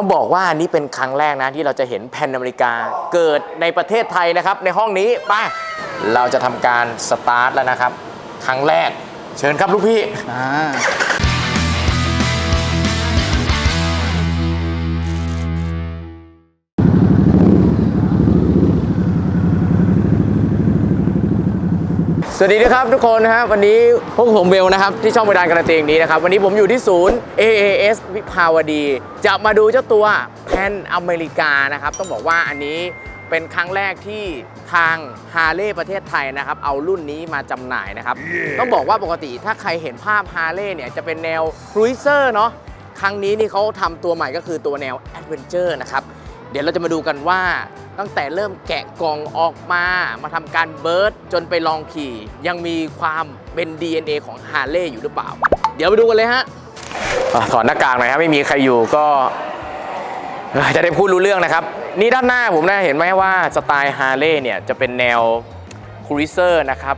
ต้องบอกว่านี่เป็นครั้งแรกนะที่เราจะเห็นแผ่นอเมริกาเกิดในประเทศไทยนะครับ ในห้องนี้ไป้าเราจะทำการสตาร์ทแล้วนะครับ ครั้งแรกเชิญครับลูกพี่ อ่า สวัสดีนะครับทุกคนนะครับวันนี้พวกผมเบลนะครับที่ช่องบริการการันตีอย่างนี้นะครับวันนี้ผมอยู่ที่ศูนย์ AAS วิภาวดี จะมาดูเจ้าตัวแพนอเมริกานะครับต้องบอกว่าอันนี้เป็นครั้งแรกที่ทางฮาร์เลย์ประเทศไทยนะครับเอารุ่นนี้มาจำหน่ายนะครับต้องบอกว่าปกติถ้าใครเห็นภาพฮาร์เลย์เนี่ยจะเป็นแนวครูเซอร์เนาะครั้งนี้นี่เขาทำตัวใหม่ก็คือตัวแนวแอดเวนเจอร์นะครับ เดี๋ยวเราจะมาดูกันว่าตั้งแต่เริ่มแกะกล่องออกมา มาทำการเบิร์ดจนไปลองขี่ ยังมีความเป็น DNA ของฮาร์เลย์อยู่หรือเปล่า เดี๋ยวไปดูกันเลยฮะอะถอดหน้ากากหน่อยครับไม่มีใครอยู่ก็เอ่อจะได้พูดรู้เรื่องนะครับ นี่ด้านหน้าผมนะเห็นไหมว่าสไตล์ฮาร์เลย์เนี่ยจะเป็นแนวคูรูเซอร์นะครับ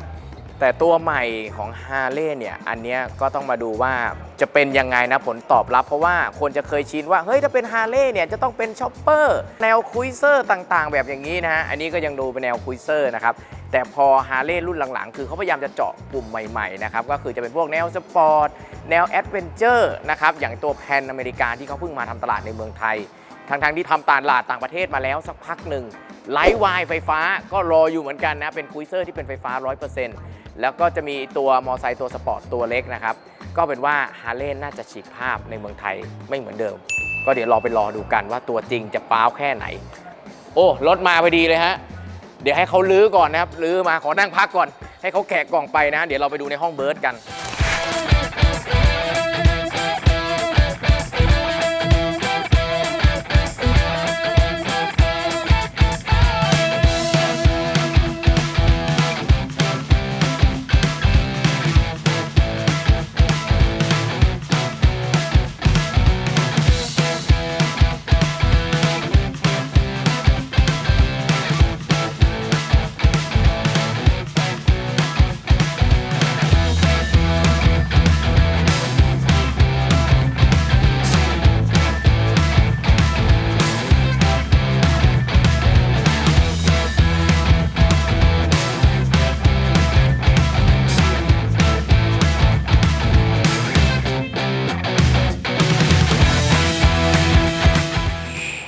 แต่ตัวใหม่ของฮาร์เลย์เนี่ย อันเนี้ยก็ต้องมาดูว่าจะเป็นยังไงนะผลตอบรับ เพราะว่าคนจะเคยชินว่า เฮ้ย ถ้าเป็นฮาร์เลย์เนี่ย จะต้องเป็นช็อปเปอร์แนวคุยเซอร์ต่างๆ แบบอย่างนี้นะฮะ อันนี้ก็ยังดูเป็นแนวคุยเซอร์นะครับ แต่พอฮาร์เลย์รุ่นหลังๆ คือเขาพยายามจะเจาะกลุ่มใหม่ๆนะครับก็คือจะเป็นพวกแนวสปอร์ตแนวแอดเวนเจอร์นะครับอย่างตัวแพนอเมริกาที่เขาเพิ่งมาทำตลาดในเมืองไทยทั้งๆที่ทำตลาดต่างประเทศมาแล้วสักพักหนึ่ง ไลท์วายไฟฟ้าก็รออยู่เหมือนกันนะ เป็นคุยเซอร์ที่เป็นไฟฟ้า 100%แล้วก็จะมีตัวมอไซค์ตัวสปอร์ตตัวเล็กนะครับ ก็เป็นว่าฮาร์เลย์น่าจะฉีกภาพในเมืองไทยไม่เหมือนเดิม ก็เดี๋ยวรอไปรอดูกันว่าตัวจริงจะป้าวแค่ไหน โอ้รถมาพอดีเลยฮะ เดี๋ยวให้เขาลื้อก่อนนะครับลื้อมาขอนั่งพักก่อน ให้เขาแกะกล่องไปนะ เดี๋ยวเราไปดูในห้องเบิร์ดกัน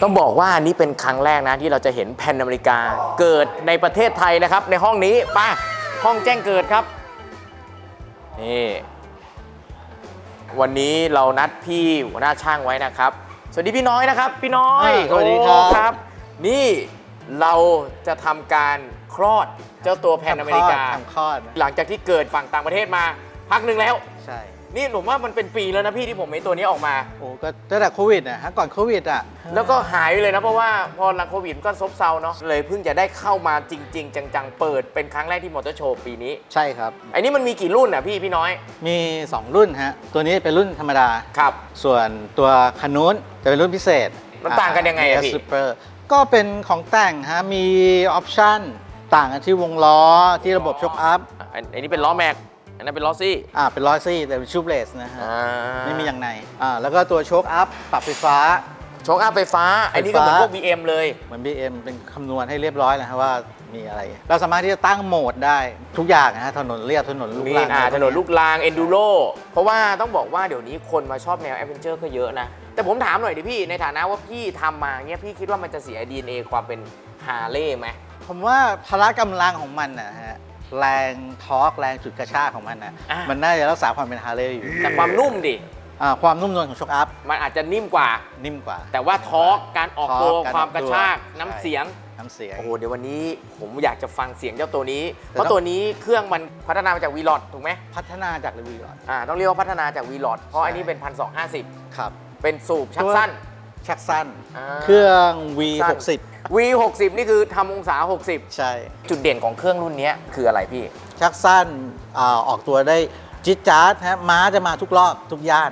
ต้องบอกว่านี่เป็นครั้งแรกนะที่เราจะเห็นแผ่นอเมริกาเกิดในประเทศไทยนะครับ ในห้องนี้ไป้าห้องแจ้งเกิดครับนี่วันนี้เรานัดพี่หัวหน้าช่างไว้นะครับ สวัสดีพี่น้อยนะครับ พี่น้อยสวัสดีครับโอ้ครับ นี่เราจะทำการคลอดเจ้าตัวแผ่นอเมริกาทำคลอดหลังจากที่เกิดฝั่งต่างประเทศมาพักหนึ่งแล้ว ใช่ นี่ผมว่ามันเป็นปีแล้วนะพี่ที่ผมเห็นตัวนี้ออกมา โอ้ก็ตั้งแต่โควิดนะฮะก่อนโควิดอะแล้วก็หายไปเลยนะเพราะว่าพอหลังโควิดก็ซบเซาเนาะเลยเพิ่งจะได้เข้ามาจริง ๆ จังๆ เปิดเป็นครั้งแรกที่มอเตอร์โชว์ปีนี้ใช่ครับ ไอ้นี่มันมีกี่รุ่นอะพี่พี่น้อยมี 2 รุ่นฮะตัวนี้เป็นรุ่นธรรมดา ครับ ส่วนตัวคันนู้นจะเป็นรุ่นพิเศษมันต่างกันยังไงอะพี่ ซูเปอร์ก็เป็นของแต่งฮะมีออปชั่นต่างกันที่วงล้อที่ระบบช็อคอัพ อันอันนี้เป็นล้อแม็ก อันนั้นเป็นล้อซี่อ่าเป็นล้อซี่แต่เป็นชูเบรสนะฮะอ่าไม่มีอย่างในอ่าแล้วก็ตัวโชคอัพปรับไฟฟ้าโชคอัพไฟฟ้าอันนี้ก็เหมือนพวก BM เลยเหมือน BM เป็นคำนวณให้เรียบร้อยแล้วฮะว่ามีอะไร เราสามารถที่จะตั้งโหมดได้ทุกอย่างนะฮะถนนเรียบถนนลูกมีรังอ่าอะไรถนนลูกรางเอนดูโรเพราะว่าต้องบอกว่าเดี๋ยวนี้คนมาชอบแนวแอดเวนเจอร์ก็เยอะนะ แต่ผมถามหน่อยดิพี่ในฐานะว่าพี่ทำมาเงี้ยพี่คิดว่ามันจะเสีย DNA ความเป็นฮาร์เลย์ไหมผมว่าพละกำลังของมันนะฮะ แรงทอร์กแรงจุดกระชากของมันนะอะ มันน่าจะรักษาความเป็นฮาร์เลย์อยู่แต่ความนุ่มดิ อ่าความนุ่มนวลของช็อคอัพมันอาจจะนิ่มกว่า นิ่มกว่า แต่ว่าทอร์กการออกตัวทอร์กการความกระชากออกตัวน้ำใช่ เสียง น้ำเสียง โอ้โห เดี๋ยววันนี้ผมอยากจะฟังเสียงเจ้าตัวนี้แต่เพราะต้องตัวนี้เครื่องมันพัฒนามาจากวีลอดถูกไหมพัฒนาจากรีวิวก่อน อ่าต้องเรียกว่าพัฒนาจากวีลอดเพราะใช่อันนี้เป็น1250ครับเป็นสูบชักสั้น ชักสั้น อ่าเครื่องสั้น V60 V60 นี่คือทำองศาใช่60จุดเด่นของเครื่องรุ่นนี้คืออะไรพี่ ชักสั้นอาออกตัวได้จิดจ๊าดฮะม้าจะมาทุกรอบทุกย่าน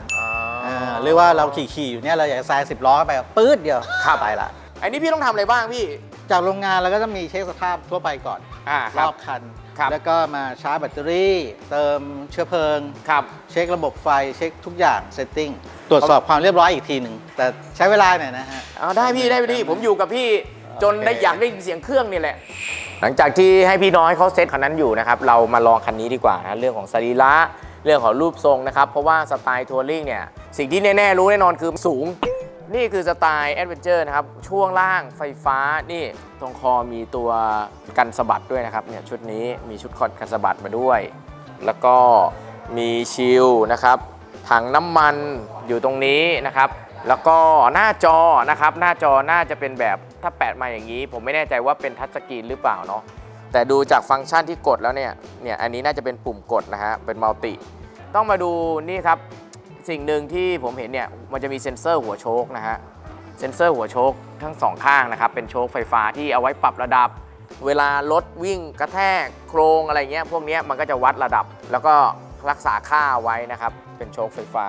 อ่าเรียกว่าเราขี่ๆอยู่เนี่ยเราอยากจะแซงสิบล้อไปปื๊ดเดียวครับไปละ อันนี้พี่ต้องทำอะไรบ้างพี่ จากโรงงานเราก็จะมีเช็คสภาพทั่วไปก่อนอ่ารครัอบ บคัน ครับ แล้วก็มาชาร์จแบตเตอรี่ เติมเชื้อเพลิง ครับ เช็คระบบไฟเช็คทุกอย่างเซตติ้งตรวจสอบความเรียบร้อยอีกทีหนึ่งแต่ใช้เวลาหน่อยนะฮะ เอาได้พี่ได้พี่ผมอยู่กับพี่ จนได้โอเคอยากได้ยินเสียงเครื่องนี่แหละ หลังจากที่ให้พี่น้อยเขาเซ็ตคันนั้นอยู่นะครับ เรามาลองคันนี้ดีกว่านะเรื่องของสรีระเรื่องของรูปทรงนะครับ เพราะว่าสไตล์ทัวริงเนี่ย สิ่งที่แน่ ๆ รู้แน่นอนคือสูง นี่คือสไตล์แอดเวนเจอร์นะครับ ช่วงล่างไฟฟ้านี่ตรงคอมีตัวกันสะบัดด้วยนะครับเนี่ยชุดนี้มีชุดคอนกันสะบัดมาด้วย แล้วก็มีชิลนะครับถังน้ำมันอยู่ตรงนี้นะครับ แล้วก็หน้าจอนะครับ หน้าจอน่าจะเป็นแบบ ถ้าแปะมาอย่างนี้ ผมไม่แน่ใจว่าเป็นทัชสกรีนหรือเปล่าเนาะแต่ดูจากฟังก์ชันที่กดแล้วเนี่ยเนี่ยอันนี้น่าจะเป็นปุ่มกดนะฮะเป็นมัลติต้องมาดูนี่ครับสิ่งหนึ่งที่ผมเห็นเนี่ยมันจะมีเซ็นเซอร์หัวโชคนะฮะเซ็นเซอร์หัวโชคทั้งสองข้างนะครับเป็นโชคไฟฟ้าที่เอาไว้ปรับระดับ เวลารถวิ่งกระแทกโครงอะไรเงี้ยพวกเนี้ยมันก็จะวัดระดับ แล้วก็รักษาค่าไว้นะครับเป็นโชคไฟฟ้า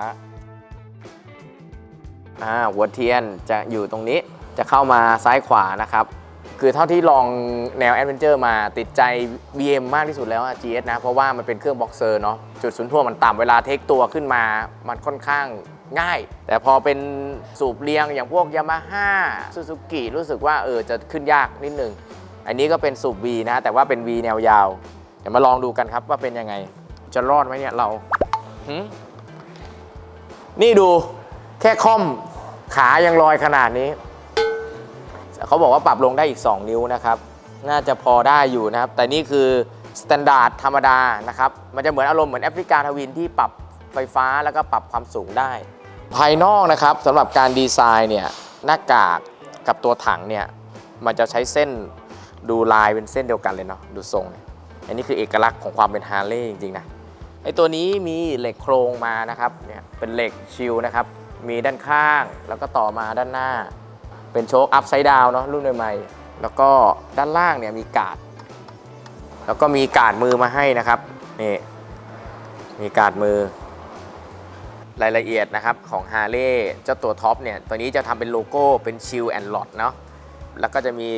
อ่าหัวเทียนจะอยู่ตรงนี้ จะเข้ามาซ้ายขวานะครับ คือเท่าที่ลองแนวแอดเวนเจอร์มาติดใจ BM มากที่สุดแล้ว GS นะ เพราะว่ามันเป็นเครื่องบ็อกเซอร์เนาะจุดศูนย์ถ่วงมันต่ำเวลาเทคตัวขึ้นมา มันค่อนข้างง่าย แต่พอเป็นสูบเรียงอย่างพวกยามาฮ่าซูซูกิรู้สึกว่าเออจะขึ้นยากนิดนึง อันนี้ก็เป็นสูบ V นะ แต่ว่าเป็น V แนวยาวเดี๋ยวมาลองดูกันครับว่าเป็นยังไง จะรอดไหมเนี่ยเราหึนี่ดูแค่ค่อมขายังลอยขนาดนี้ เขาบอกว่าปรับลงได้อีก 2 นิ้วนะครับ น่าจะพอได้อยู่นะครับ แต่นี่คือสแตนดาร์ดธรรมดานะครับ มันจะเหมือนอารมณ์เหมือนแอฟริกาทวินที่ปรับไฟฟ้าแล้วก็ปรับความสูงได้ ภายนอกนะครับสำหรับการดีไซน์เนี่ยหน้ากากกับตัวถังเนี่ยมันจะใช้เส้นดูลายเป็นเส้นเดียวกันเลยเนาะดูทรงเนี่ยอันนี้คือเอกลักษณ์ของความเป็นฮาร์เลย์จริงๆนะไอตัวนี้มีเหล็กโครงมานะครับเนี่ยเป็นเหล็กชิลนะครับมีด้านข้างแล้วก็ต่อมาด้านหน้า เป็นโชคอัพไซด์ดาวเนาะรุ่นใหม่ๆแล้วก็ด้านล่างเนี่ยมีกาด แล้วก็มีกาดมือมาให้นะครับนี่มีกาดมือ รายละเอียดนะครับของฮาร์เลย์เจ้าตัวท็อปเนี่ยตัวนี้จะทำเป็นโลโก้เป็นชิลแอนด์ลอดเนาะแล้วก็จะมี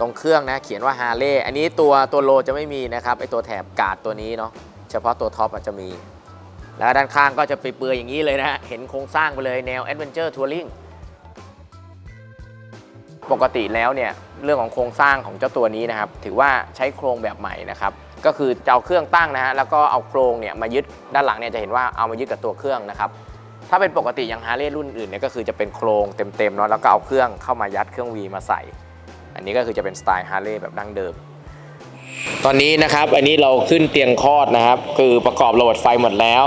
ตรงเครื่องนะเขียนว่าฮาร์เลย์อันนี้ตัวตัวโลจะไม่มีนะครับไอตัวแถบกาดตัวนี้เนาะเฉพาะตัวท็อปอาจจะมี แล้วด้านข้างก็จะไปเปลือยอย่างนี้เลยนะฮะเห็นโครงสร้างไปเลยแนวแอดเวนเจอร์ทัวริง ปกติแล้วเนี่ยเรื่องของโครงสร้างของเจ้าตัวนี้นะครับ ถือว่าใช้โครงแบบใหม่นะครับ ก็คือจะเอาเครื่องตั้งนะฮะแล้วก็เอาโครงเนี่ยมายึดด้านหลังเนี่ยจะเห็นว่าเอามายึดกับตัวเครื่องนะครับ ถ้าเป็นปกติอย่างฮาร์เลย์รุ่นอื่นเนี่ยก็คือจะเป็นโครงเต็มๆเนาะแล้วก็เอาเครื่องเข้ามายัดเครื่อง V มาใส่ อันนี้ก็คือจะเป็นสไตล์ฮาร์เลย์แบบดั้งเดิม ตอนนี้นะครับอันนี้เราขึ้นเตียงคลอดนะครับ คือประกอบระบบไฟหมดแล้ว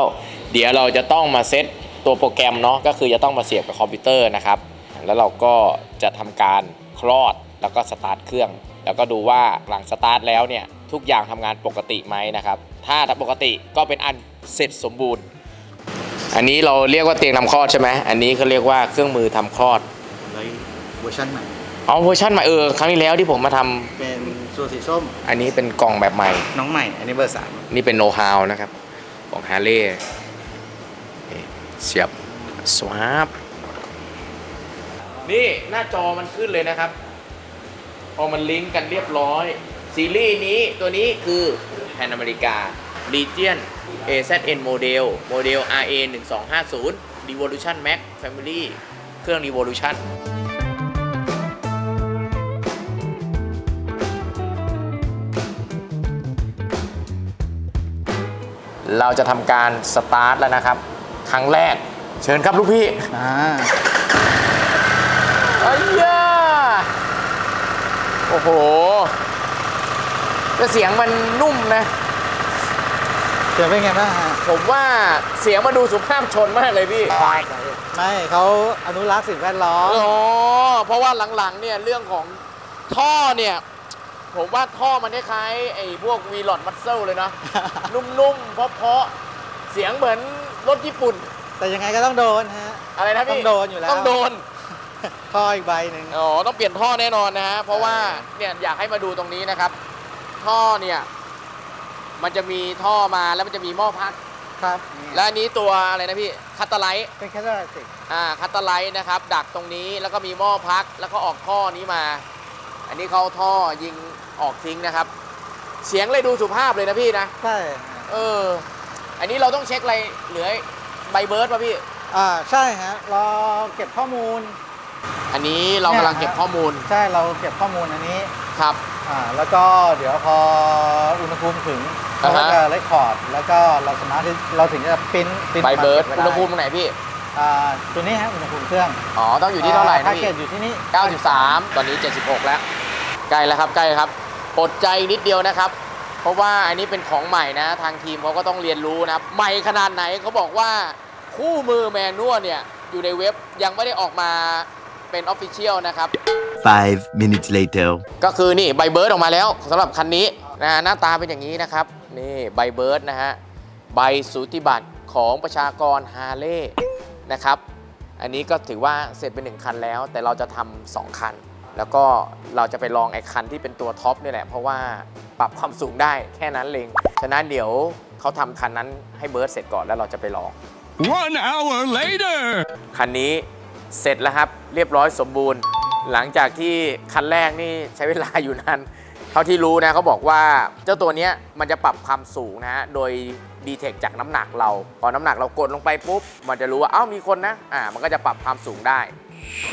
เดี๋ยวเราจะต้องมาเซตตัวโปรแกรมเนาะก็คือจะต้องมาเสียบกับคอมพิวเตอร์นะครับ แล้วเราก็จะทำการคลอดแล้วก็สตาร์ทเครื่อง แล้วก็ดูว่าหลังสตาร์ทแล้วเนี่ยทุกอย่างทำงานปกติไหมนะครับ ถ้าปกติก็เป็นอันเสร็จสมบูรณ์ อันนี้เราเรียกว่าเตียงทำคลอดใช่ไหมอันนี้เขาเรียกว่าเครื่องมือทำคลอดเลยเวอร์ชันใหม่อ๋อเวอร์ชันใหม่เออครั้งที่แล้วที่ผมมาทำเป็นตัวสีส้ม อันนี้เป็นกล่องแบบใหม่ น้องใหม่ อันนี้เบอร์สามนี่เป็นโน้ตฮาวนะครับของฮาร์เลย์เสียบสวาป นี่หน้าจอมันขึ้นเลยนะครับ พอมันลิงก์กันเรียบร้อย ซีรีส์นี้ตัวนี้คือแพนอเมริกา Legion AZN Model โมเดล RA 1250 Revolution Max Family เครื่อง Revolution เราจะทำการสตาร์ทแล้วนะครับ ครั้งแรกเชิญครับลูกพี่ อ่า ไอ้ยาโอ้โหแต่เสียงมันนุ่มนะเจอเป็นไงบ้างฮะผมว่าเสียงมาดูสุภาพชนมากเลยพี่ไม่เขาอนุรักษ์สิ่งแวดล้อมอ๋อเพราะว่าหลังๆเนี่ยเรื่องของท่อเนี่ย ผมว่าท่อมันคล้ายๆไอ้พวกวีลอดมัตเซลเลยเนาะนุ่มๆเพราะๆเสียงเหมือนรถญี่ปุ่น แต่ยังไงก็ต้องโดนฮะ อะไรนะพี่ต้องโดนอยู่แล้ว ต้องโดน ท่ออีกใบหนึ่ง อ๋อต้องเปลี่ยนท่อแน่นอนนะฮะเพราะว่าเนี่ยอยากให้มาดูตรงนี้นะครับ ท่อเนี่ยมันจะมีท่อมาแล้วมันจะมีหม้อพัก ครับและอันนี้ตัวอะไรนะพี่คัตเตอร์ไลท์เป็นแคตตาล็อกติกอ่าคัตเตอร์ไลท์นะครับ ดักตรงนี้แล้วก็มีหม้อพัก แล้วก็ออกท่อนี้มา อันนี้เขาเอาท่อยิงออกทิ้งนะครับ เสียงเลยดูสุภาพเลยนะพี่นะใช่เออ อันนี้เราต้องเช็คอะไรเหลือใบเบิร์ดป่ะพี่ อ่าใช่ฮะเราเก็บข้อมูล อันนี้เรากำลังเก็บข้อมูลใช่เราเก็บข้อมูลอันนี้ครับ อ่าแล้วก็เดี๋ยวพออุณหภูมิถึงอ่าเราฮะ ก็จะเรคคอร์ดแล้วก็เราสามารถที่เราถึงจะปริ้นปริ้นใบเบิร์ดมาอุก็ณไหภูมิตรงไหนพี่ อ่าตัวนี้ฮะอุณหภูมิเครื่องอ๋อ ต้องอยู่ที่เท่าไหร่แพ็นะกเกพี่จอยู่ที่นี่93 ตอนนี้ 76 แล้ว ใกล้แล้วครับ ใกล้ครับอดใจนิดเดียวนะครับ เพราะว่าอันนี้เป็นของใหม่นะ ทางทีมเขาก็ต้องเรียนรู้นะครับ ใหม่ขนาดไหนเขาบอกว่าคู่มือแมนนวลเนี่ย อยู่ในเว็บยังไม่ได้ออกมา เป็นออฟฟิเชียลนะครับ Five minutes later. ก็คือนี่ใบเบิร์ดออกมาแล้วสำหรับคันนี้นะฮะหน้าตาเป็นอย่างนี้นะครับ นี่ใบเบิร์ดนะฮะใบสูติบัตรของประชากรฮาร์เลย์นะครับ อันนี้ก็ถือว่าเสร็จเป็นหนึ่งคันแล้ว แต่เราจะทำสองคัน แล้วก็เราจะไปลองไอ้คันที่เป็นตัวท็อปนี่แหละ เพราะว่าปรับความสูงได้แค่นั้นเองฉะนั้นเดี๋ยวเขาทำคันนั้นให้เบิร์ดเสร็จก่อนแล้วเราจะไปลอง One hour later. คันนี้ เสร็จแล้วครับเรียบร้อยสมบูรณ์ หลังจากที่คันแรกนี่ใช้เวลาอยู่นานเท่าที่รู้นะเขาบอกว่าเจ้าตัวนี้มันจะปรับความสูงนะฮะโดยดีเทคจากน้ำหนักเรา พอน้ำหนักเรากดลงไปปุ๊บ มันจะรู้ว่าเอ้ามีคนนะอ่ามันก็จะปรับความสูงได้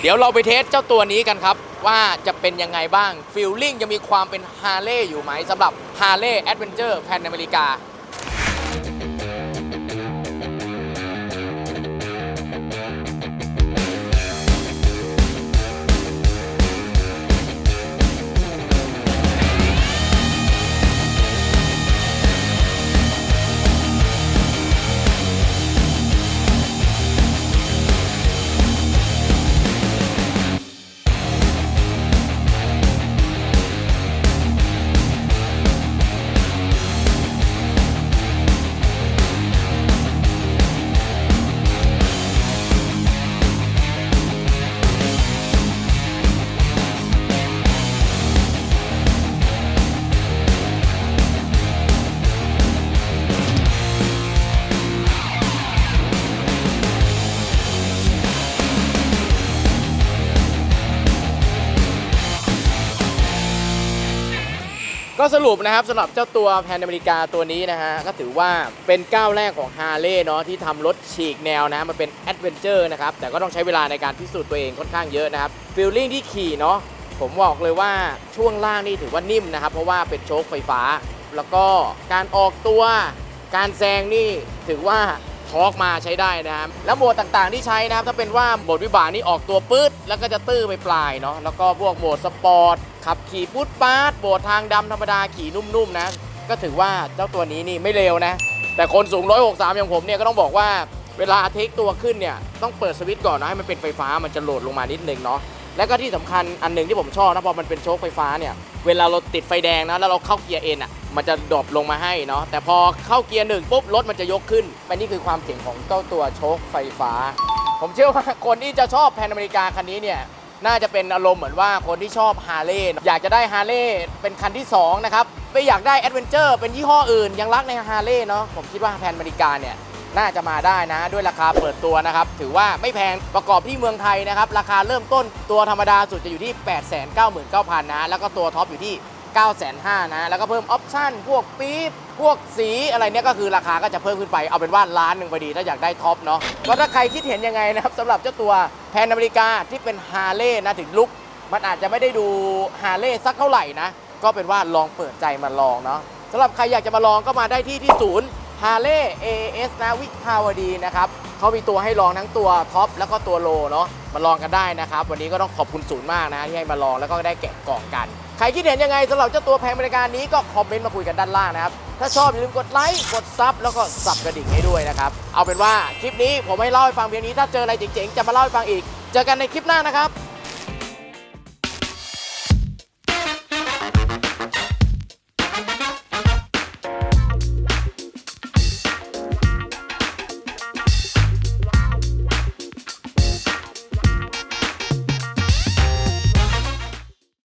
เดี๋ยวเราไปเทสเจ้าตัวนี้กันครับ ว่าจะเป็นยังไงบ้างฟิลลิ่งจะมีความเป็นฮาร์เลย์อยู่ไหมสำหรับฮาร์เลย์แอดเวนเจอร์แพนอเมริกา ก็สรุปนะครับสำหรับเจ้าตัวแพนอเมริกาตัวนี้นะฮะก็ถือว่าเป็นก้าวแรกของฮาร์เลย์เนาะที่ทำรถฉีกแนวนะมันเป็นแอดเวนเจอร์นะครับแต่ก็ต้องใช้เวลาในการพิสูจน์ตัวเองค่อนข้างเยอะนะครับฟีลลิ่งที่ขี่เนาะผมบอกเลยว่าช่วงล่างนี่ถือว่านิ่มนะครับ เพราะว่าเป็นโชคไฟฟ้า แล้วก็การออกตัวการแซงนี่ถือว่า ทอร์กมาใช้ได้นะครับแล้วโหมดต่างๆที่ใช้นะครับถ้าเป็นว่าโหมดวิบากนี่ออกตัวปื๊ดแล้วก็จะตื้อไปปลายเนาะแล้วก็พวกโหมดสปอร์ตขับขี่พุทปาดโหมดทางดำธรรมดาขี่นุ่มๆนะก็ถือว่าเจ้าตัวนี้นี่ไม่เร็วนะ แต่คนสูง 163 อย่างผมเนี่ยก็ต้องบอกว่าเวลาเทคตัวขึ้นเนี่ยต้องเปิดสวิตช์ก่อนนะให้มันเป็นไฟฟ้ามันจะโหลดลงมานิดนึงเนาะแล้วก็ที่สำคัญอันหนึ่งที่ผมชอบนะพอมันเป็นโชคไฟฟ้าเนี่ย เวลาเราติดไฟแดงนะแล้วเราเข้าเกียร์เอ็นอะมันจะดรอปลงมาให้เนาะแต่พอเข้าเกียร์หนึ่งปุ๊บรถมันจะยกขึ้นอันนี้คือความเจ๋งของเจ้าตัวโชคไฟฟ้า ผมเชื่อว่าคนที่จะชอบแพนอเมริกาคันนี้เนี่ยน่าจะเป็นอารมณ์เหมือนว่าคนที่ชอบฮาร์เลย์อยากจะได้ฮาร์เลย์เป็นคันที่ 2 นะครับ ไม่อยากได้แอดเวนเจอร์เป็นยี่ห้ออื่น ยังรักในฮาร์เลย์เนาะผมคิดว่าแพนอเมริกาเนี่ย น่าจะมาได้นะ ด้วยราคาเปิดตัวนะครับ ถือว่าไม่แพงประกอบที่เมืองไทยนะครับ ราคาเริ่มต้นตัวธรรมดาสุดจะอยู่ที่ 899,000 นะ แล้วก็ตัวท็อปอยู่ที่ 9 5 0 0 0นะ แล้วก็เพิ่มออปชั่นพวกปี๊บพวกสีอะไรเนี่ยก็คือราคาก็จะเพิ่มขึ้นไปเอาเป็นว่าล้านหนึ่งพอดีถ้าอยากได้ท็อปเนาะก็ถ้าใครคิดเห็นยังไงนะครับสำหรับเจ้าตัวแพนอเมริกาที่เป็นฮาร์เลย์นะถึงลุกมันอาจจะไม่ได้ดูฮาร์เลย์สักเท่าไหร่นะก็เป็นว่าลองเปิดใจมาลองเนาะสำหรับใครอยากจะมาลองก็มาได้ที่ที่ศูนย์ ฮาเลย์ AS นะวิภาวดีนะครับเขามีตัวให้ลองทั้งตัวท็อปแล้วก็ตัวโลเนาะมาลองกันได้นะครับ วันนี้ก็ต้องขอบคุณศูนย์มากนะที่ให้มาลองแล้วก็ได้แกะกล่องกัน ใครคิดเห็นยังไงสำหรับเจ้าตัวแพงบริการนี้ก็คอมเมนต์มาคุยกันด้านล่างนะครับ ถ้าชอบอย่าลืมกดไลค์กดซับแล้วก็สับกระดิ่งให้ด้วยนะครับ เอาเป็นว่าคลิปนี้ผมให้เล่าให้ฟังเพียงนี้ถ้าเจออะไรเจ๋งๆจะมาเล่าให้ฟังอีก เจอกันในคลิปหน้านะครับ